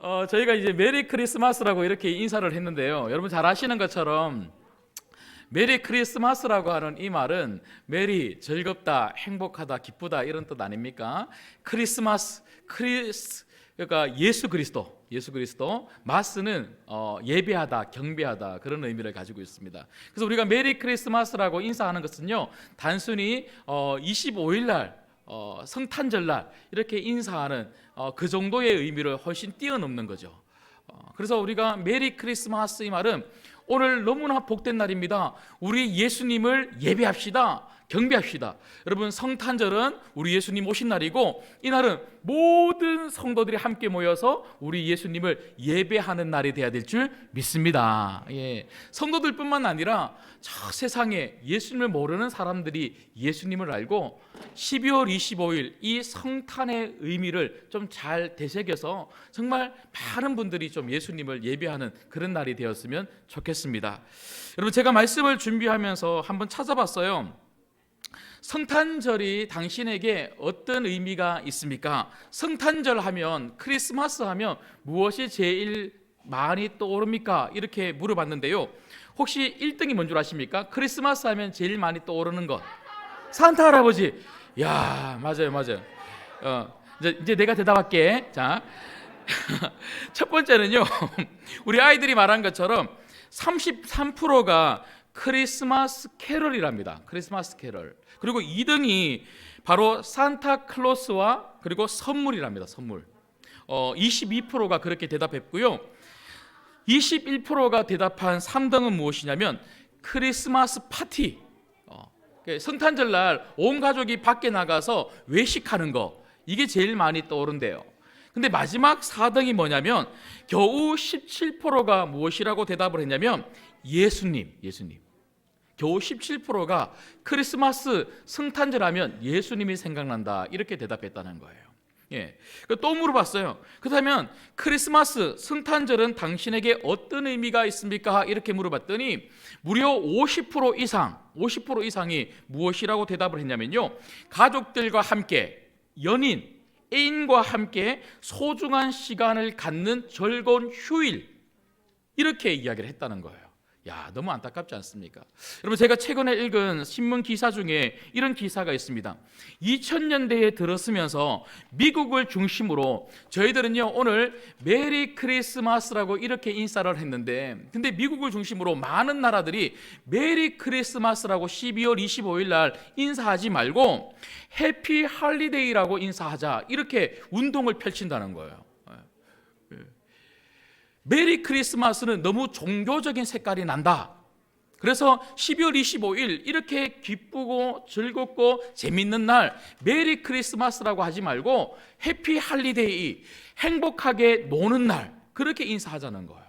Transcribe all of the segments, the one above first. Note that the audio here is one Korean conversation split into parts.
어, 저희가 이제 메리 크리스마스라고 이렇게 인사를 했는데요. 여러분 잘 아시는 것처럼 메리 크리스마스라고 하는 이 말은 메리 즐겁다, 행복하다, 기쁘다 이런 뜻 아닙니까? 크리스마스 크리스 그러니까 예수 그리스도 예수 그리스도 마스는 어, 예배하다, 경배하다 그런 의미를 가지고 있습니다. 그래서 우리가 메리 크리스마스라고 인사하는 것은요 단순히 어, 25일 날 어, 성탄절 날 이렇게 인사하는 어, 그 정도의 의미를 훨씬 뛰어넘는 거죠. 어, 그래서 우리가 메리 크리스마스 이 말은 오늘 너무나 복된 날입니다. 우리 예수님을 예배합시다. 경배합시다. 여러분 성탄절은 우리 예수님 오신 날이고 이 날은 모든 성도들이 함께 모여서 우리 예수님을 예배하는 날이 돼야 될 줄 믿습니다. 예. 성도들뿐만 아니라 저 세상에 예수님을 모르는 사람들이 예수님을 알고 12월 25일 이 성탄의 의미를 좀 잘 되새겨서 정말 많은 분들이 좀 예수님을 예배하는 그런 날이 되었으면 좋겠습니다. 여러분 제가 말씀을 준비하면서 한번 찾아봤어요. 성탄절이 당신에게 어떤 의미가 있습니까? 성탄절 하면 크리스마스 하면 무엇이 제일 많이 떠오릅니까? 이렇게 물어봤는데요. 혹시 1등이 뭔 줄 아십니까? 크리스마스 하면 제일 많이 떠오르는 것. 산타 할아버지. 야, 맞아요, 맞아요. 어, 이제, 이제 내가 대답할게. 자, 첫 번째는요. 우리 아이들이 말한 것처럼 33%가 크리스마스 캐럴이랍니다. 크리스마스 캐럴. 그리고 2등이 바로 산타클로스와 그리고 선물이랍니다. 선물. 어, 22%가 그렇게 대답했고요. 21%가 대답한 3등은 무엇이냐면 크리스마스 파티. 어, 그 성탄절 날 온 가족이 밖에 나가서 외식하는 거. 이게 제일 많이 떠오른대요. 근데 마지막 4등이 뭐냐면 겨우 17%가 무엇이라고 대답을 했냐면 예수님, 예수님. 겨우 17%가 크리스마스 성탄절 하면 예수님이 생각난다. 이렇게 대답했다는 거예요. 예. 또 물어봤어요. 그렇다면 크리스마스 성탄절은 당신에게 어떤 의미가 있습니까? 이렇게 물어봤더니 무려 50% 이상, 50% 이상이 무엇이라고 대답을 했냐면요. 가족들과 함께 연인, 애인과 함께 소중한 시간을 갖는 즐거운 휴일 이렇게 이야기를 했다는 거예요. 야, 너무 안타깝지 않습니까? 여러분 제가 최근에 읽은 신문 기사 중에 이런 기사가 있습니다. 2000년대에 들었으면서 미국을 중심으로 저희들은요 오늘 메리 크리스마스라고 이렇게 인사를 했는데 근데 미국을 중심으로 많은 나라들이 메리 크리스마스라고 12월 25일 날 인사하지 말고 해피 할리데이라고 인사하자 이렇게 운동을 펼친다는 거예요. 메리 크리스마스는 너무 종교적인 색깔이 난다. 그래서 12월 25일 이렇게 기쁘고 즐겁고 재밌는 날 메리 크리스마스라고 하지 말고 해피 할리데이 행복하게 노는 날 그렇게 인사하자는 거예요.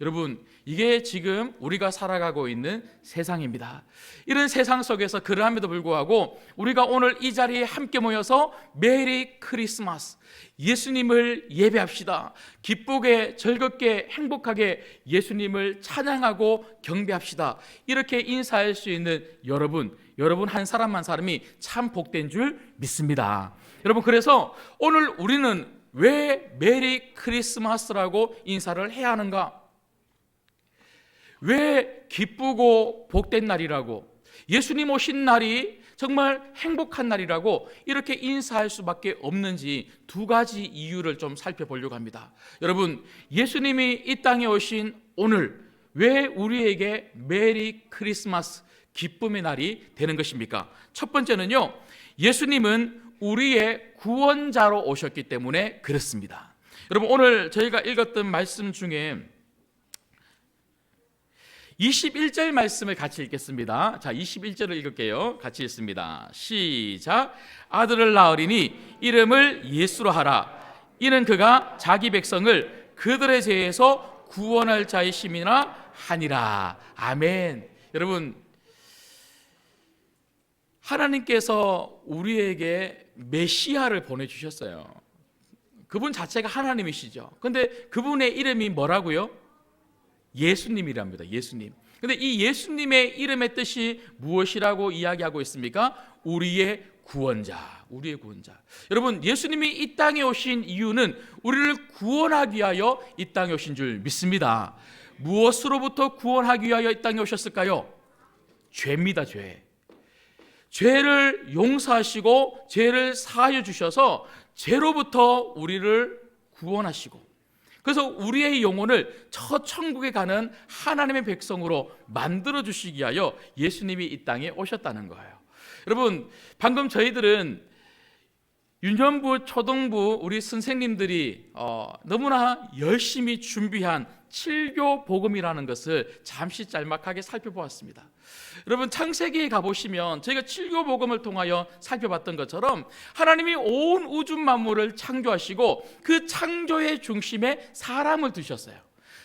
여러분 이게 지금 우리가 살아가고 있는 세상입니다. 이런 세상 속에서 그러함에도 불구하고 우리가 오늘 이 자리에 함께 모여서 메리 크리스마스 예수님을 예배합시다. 기쁘게 즐겁게 행복하게 예수님을 찬양하고 경배합시다. 이렇게 인사할 수 있는 여러분, 여러분 한 사람 한 사람이 참 복된 줄 믿습니다. 여러분 그래서 오늘 우리는 왜 메리 크리스마스라고 인사를 해야 하는가? 왜 기쁘고 복된 날이라고 예수님 오신 날이 정말 행복한 날이라고 이렇게 인사할 수밖에 없는지 두 가지 이유를 좀 살펴보려고 합니다. 여러분, 예수님이 이 땅에 오신 오늘 왜 우리에게 메리 크리스마스 기쁨의 날이 되는 것입니까? 첫 번째는요. 예수님은 우리의 구원자로 오셨기 때문에 그렇습니다. 여러분 오늘 저희가 읽었던 말씀 중에 21절 말씀을 같이 읽겠습니다. 자, 21절을 읽을게요. 같이 읽습니다. 시작. 아들을 낳으리니 이름을 예수로 하라. 이는 그가 자기 백성을 그들의 죄에서 구원할 자의 심이나 하니라. 아멘. 여러분 하나님께서 우리에게 메시아를 보내 주셨어요. 그분 자체가 하나님이시죠. 근데 그분의 이름이 뭐라고요? 예수님이랍니다. 예수님. 근데 이 예수님의 이름의 뜻이 무엇이라고 이야기하고 있습니까? 우리의 구원자, 우리의 구원자. 여러분, 예수님이 이 땅에 오신 이유는 우리를 구원하기 위하여 이 땅에 오신 줄 믿습니다. 무엇으로부터 구원하기 위하여 이 땅에 오셨을까요? 죄입니다, 죄. 죄를 용서하시고 죄를 사하여 주셔서 죄로부터 우리를 구원하시고 그래서 우리의 영혼을 저 천국에 가는 하나님의 백성으로 만들어 주시기 위하여 예수님이 이 땅에 오셨다는 거예요. 여러분, 방금 저희들은 유년부, 초등부 우리 선생님들이 어, 너무나 열심히 준비한 칠교 복음이라는 것을 잠시 짤막하게 살펴보았습니다. 여러분 창세기에 가보시면 저희가 칠교 복음을 통하여 살펴봤던 것처럼 하나님이 온 우주 만물을 창조하시고 그 창조의 중심에 사람을 두셨어요.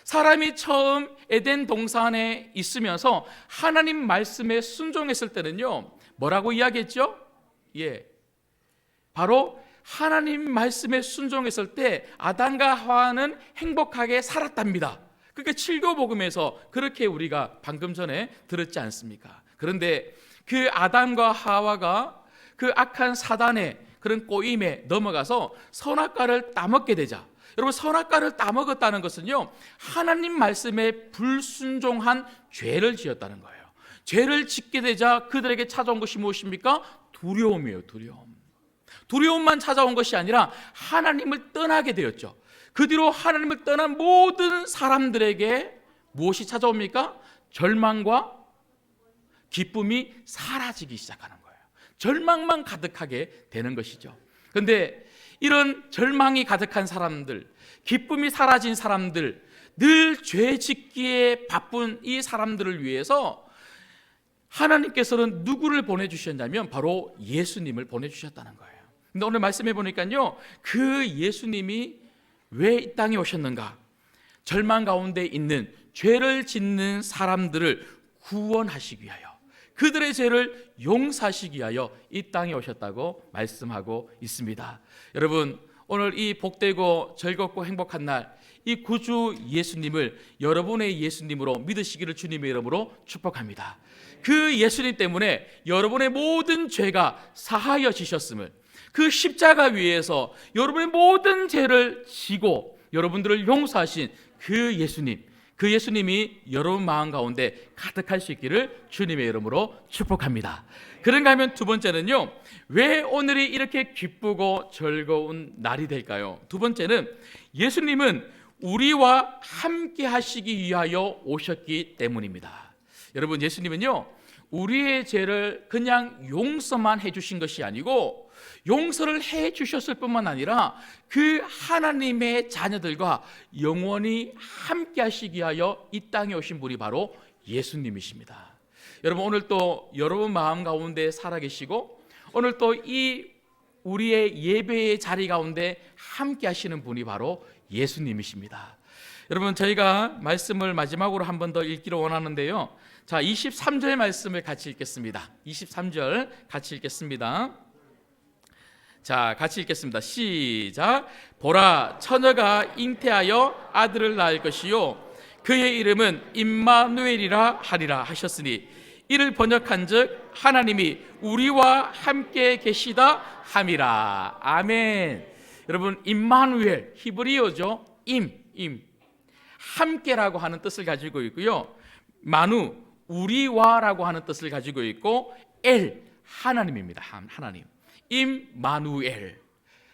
사람이 처음 에덴 동산에 있으면서 하나님 말씀에 순종했을 때는요 뭐라고 이야기했죠? 예, 바로 하나님 말씀에 순종했을 때 아담과 하와는 행복하게 살았답니다. 그러니까 칠교 복음에서 그렇게 우리가 방금 전에 들었지 않습니까? 그런데 그 아담과 하와가 그 악한 사단의 그런 꼬임에 넘어가서 선악과를 따먹게 되자 여러분 선악과를 따먹었다는 것은요 하나님 말씀에 불순종한 죄를 지었다는 거예요. 죄를 짓게 되자 그들에게 찾아온 것이 무엇입니까? 두려움이에요, 두려움. 두려움만 찾아온 것이 아니라 하나님을 떠나게 되었죠. 그 뒤로 하나님을 떠난 모든 사람들에게 무엇이 찾아옵니까? 절망과 기쁨이 사라지기 시작하는 거예요. 절망만 가득하게 되는 것이죠. 근데 이런 절망이 가득한 사람들, 기쁨이 사라진 사람들, 늘 죄 짓기에 바쁜 이 사람들을 위해서 하나님께서는 누구를 보내주셨냐면 바로 예수님을 보내주셨다는 거예요. 근데 오늘 말씀해 보니까요, 그 예수님이 왜 이 땅에 오셨는가? 절망 가운데 있는 죄를 짓는 사람들을 구원하시기 위하여 그들의 죄를 용서하시기 위하여 이 땅에 오셨다고 말씀하고 있습니다. 여러분, 오늘 이 복되고 즐겁고 행복한 날, 이 구주 예수님을 여러분의 예수님으로 믿으시기를 주님의 이름으로 축복합니다. 그 예수님 때문에 여러분의 모든 죄가 사하여 지셨음을 그 십자가 위에서 여러분의 모든 죄를 지고 여러분들을 용서하신 그 예수님, 그 예수님이 여러분 마음 가운데 가득할 수 있기를 주님의 이름으로 축복합니다. 그런가 하면 두 번째는요, 왜 오늘이 이렇게 기쁘고 즐거운 날이 될까요? 두 번째는 예수님은 우리와 함께 하시기 위하여 오셨기 때문입니다. 여러분, 예수님은요, 우리의 죄를 그냥 용서만 해주신 것이 아니고, 용서를 해 주셨을 뿐만 아니라 그 하나님의 자녀들과 영원히 함께 하시기 위하여 이 땅에 오신 분이 바로 예수님이십니다. 여러분 오늘 또 여러분 마음 가운데 살아 계시고 오늘 또 이 우리의 예배의 자리 가운데 함께 하시는 분이 바로 예수님이십니다. 여러분 저희가 말씀을 마지막으로 한 번 더 읽기를 원하는데요. 자, 23절 말씀을 같이 읽겠습니다. 23절 같이 읽겠습니다. 자, 같이 읽겠습니다. 시작. 보라, 처녀가 잉태하여 아들을 낳을 것이요. 그의 이름은 임마누엘이라 하리라 하셨으니 이를 번역한 즉 하나님이 우리와 함께 계시다 함이라. 아멘. 여러분 임마누엘 히브리어죠. 임, 임. 함께라고 하는 뜻을 가지고 있고요. 마누 우리와라고 하는 뜻을 가지고 있고 엘 하나님입니다. 하나님. 임마누엘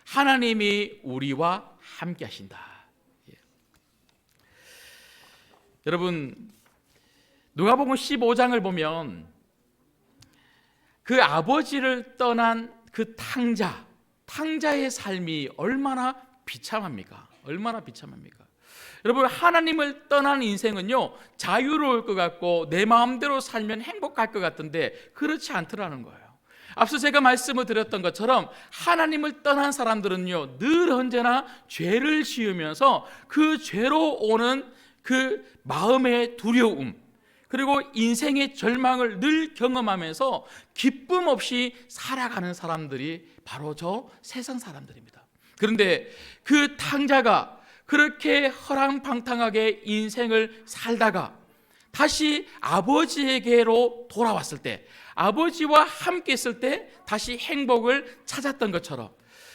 하나님이 우리와 함께 하신다. 예. 여러분 누가복음 15장을 보면 그 아버지를 떠난 그 탕자 탕자의 삶이 얼마나 비참합니까? 얼마나 비참합니까? 여러분 하나님을 떠난 인생은요 자유로울 것 같고 내 마음대로 살면 행복할 것 같은데 그렇지 않더라는 거예요. 앞서 제가 말씀을 드렸던 것처럼 하나님을 떠난 사람들은요, 늘 언제나 죄를 지으면서 그 죄로 오는 그 마음의 두려움, 그리고 인생의 절망을 늘 경험하면서 기쁨 없이 살아가는 사람들이 바로 저 세상 사람들입니다. 그런데 그 탕자가 그렇게 허랑방탕하게 인생을 살다가 다시 아버지에게로 돌아왔을 때, 아버지와 함께 있을 때 다시 행복을 찾았던 것처럼.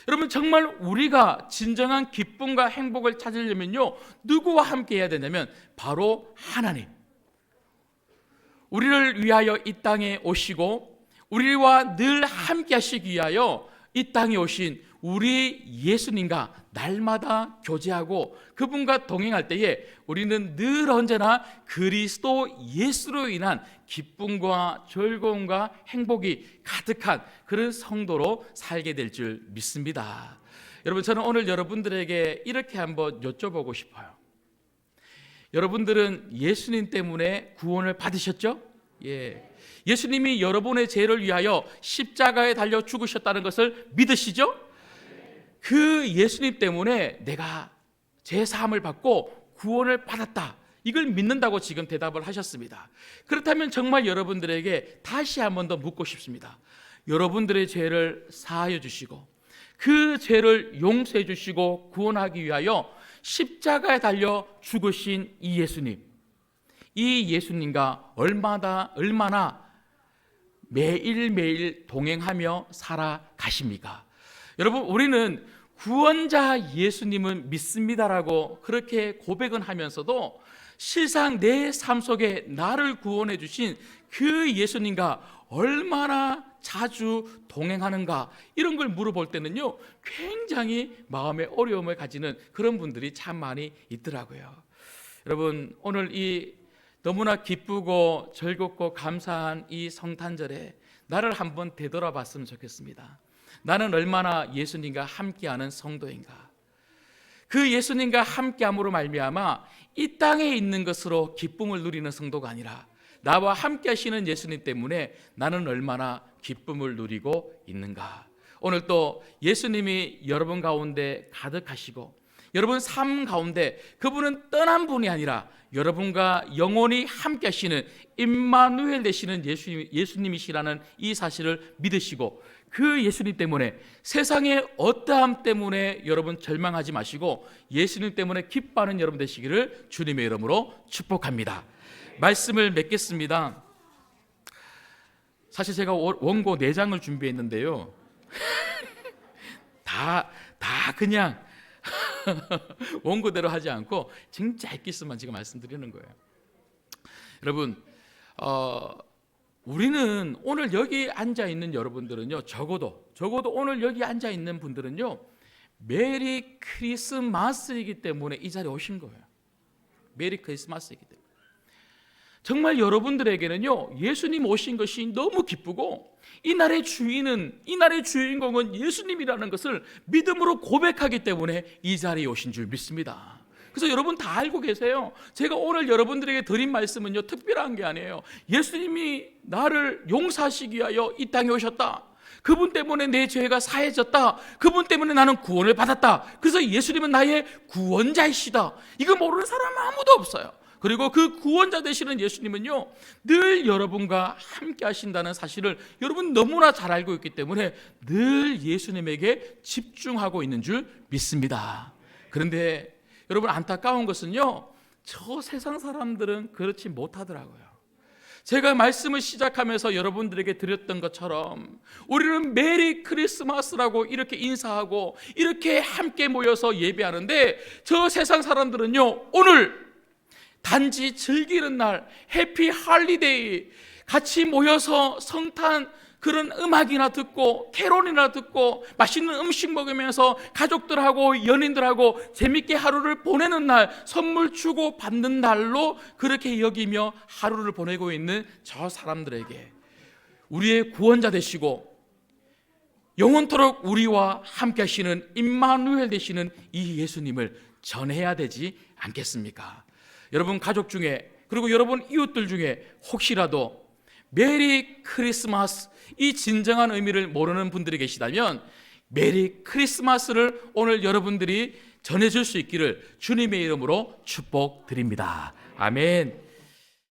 여러분 정말 우리가 진정한 기쁨과 행복을 찾으려면요 누구와 함께 해야 되냐면 바로 하나님. 우리를 위하여 이 땅에 오시고 우리와 늘 함께 하시기 위하여 이 땅에 오신 우리 예수님과 날마다 교제하고 그분과 동행할 때에 우리는 늘 언제나 그리스도 예수로 인한 기쁨과 즐거움과 행복이 가득한 그런 성도로 살게 될 줄 믿습니다. 여러분 저는 오늘 여러분들에게 이렇게 한번 여쭤보고 싶어요. 여러분들은 예수님 때문에 구원을 받으셨죠? 예. 예수님이 여러분의 죄를 위하여 십자가에 달려 죽으셨다는 것을 믿으시죠? 그 예수님 때문에 내가 죄 사함을 받고 구원을 받았다. 이걸 믿는다고 지금 대답을 하셨습니다. 그렇다면 정말 여러분들에게 다시 한 번 더 묻고 싶습니다. 여러분들의 죄를 사하여 주시고 그 죄를 용서해 주시고 구원하기 위하여 십자가에 달려 죽으신 이 예수님. 이 예수님과 얼마나 얼마나 매일매일 동행하며 살아가십니까? 여러분, 우리는 구원자 예수님은 믿습니다라고 그렇게 고백은 하면서도 실상 내 삶 속에 나를 구원해 주신 그 예수님과 얼마나 자주 동행하는가 이런 걸 물어볼 때는요 굉장히 마음의 어려움을 가지는 그런 분들이 참 많이 있더라고요. 여러분 오늘 이 너무나 기쁘고 즐겁고 감사한 이 성탄절에 나를 한번 되돌아봤으면 좋겠습니다. 나는 얼마나 예수님과 함께하는 성도인가? 그 예수님과 함께함으로 말미암아 이 땅에 있는 것으로 기쁨을 누리는 성도가 아니라 나와 함께 하시는 예수님 때문에 나는 얼마나 기쁨을 누리고 있는가? 오늘 또 예수님이 여러분 가운데 가득하시고 여러분 삶 가운데 그분은 떠난 분이 아니라 여러분과 영원히 함께 하시는 임마누엘 되시는 예수님, 예수님이시라는 이 사실을 믿으시고 그 예수님 때문에 세상의 어떠함 때문에 여러분 절망하지 마시고 예수님 때문에 기뻐하는 여러분 되시기를 주님의 이름으로 축복합니다. 말씀을 맺겠습니다. 사실 제가 원고 4장을 준비했는데요. 다, 다 그냥 원고대로 하지 않고 진짜 엑기스만 지금 말씀드리는 거예요. 여러분, 어, 우리는 오늘 여기 앉아 있는 여러분들은요, 적어도 적어도 오늘 여기 앉아 있는 분들은요, 메리 크리스마스이기 때문에 이 자리에 오신 거예요. 메리 크리스마스이기 때문에. 정말 여러분들에게는요, 예수님 오신 것이 너무 기쁘고, 이 날의 주인은, 이 날의 주인공은 예수님이라는 것을 믿음으로 고백하기 때문에 이 자리에 오신 줄 믿습니다. 그래서 여러분 다 알고 계세요. 제가 오늘 여러분들에게 드린 말씀은요, 특별한 게 아니에요. 예수님이 나를 용서하시기 위하여 이 땅에 오셨다. 그분 때문에 내 죄가 사해졌다. 그분 때문에 나는 구원을 받았다. 그래서 예수님은 나의 구원자이시다. 이거 모르는 사람 아무도 없어요. 그리고 그 구원자 되시는 예수님은요, 늘 여러분과 함께 하신다는 사실을 여러분 너무나 잘 알고 있기 때문에 늘 예수님에게 집중하고 있는 줄 믿습니다. 그런데 여러분 안타까운 것은요, 저 세상 사람들은 그렇지 못하더라고요. 제가 말씀을 시작하면서 여러분들에게 드렸던 것처럼 우리는 메리 크리스마스라고 이렇게 인사하고 이렇게 함께 모여서 예배하는데 저 세상 사람들은요, 오늘 단지 즐기는 날, 해피 할리데이, 같이 모여서 성탄 그런 음악이나 듣고 캐롤이나 듣고 맛있는 음식 먹으면서 가족들하고 연인들하고 재밌게 하루를 보내는 날, 선물 주고 받는 날로 그렇게 여기며 하루를 보내고 있는 저 사람들에게 우리의 구원자 되시고 영원토록 우리와 함께 하시는 임마누엘 되시는 이 예수님을 전해야 되지 않겠습니까? 여러분 가족 중에 그리고 여러분 이웃들 중에 혹시라도 메리 크리스마스 이 진정한 의미를 모르는 분들이 계시다면 메리 크리스마스를 오늘 여러분들이 전해줄 수 있기를 주님의 이름으로 축복드립니다. 아멘.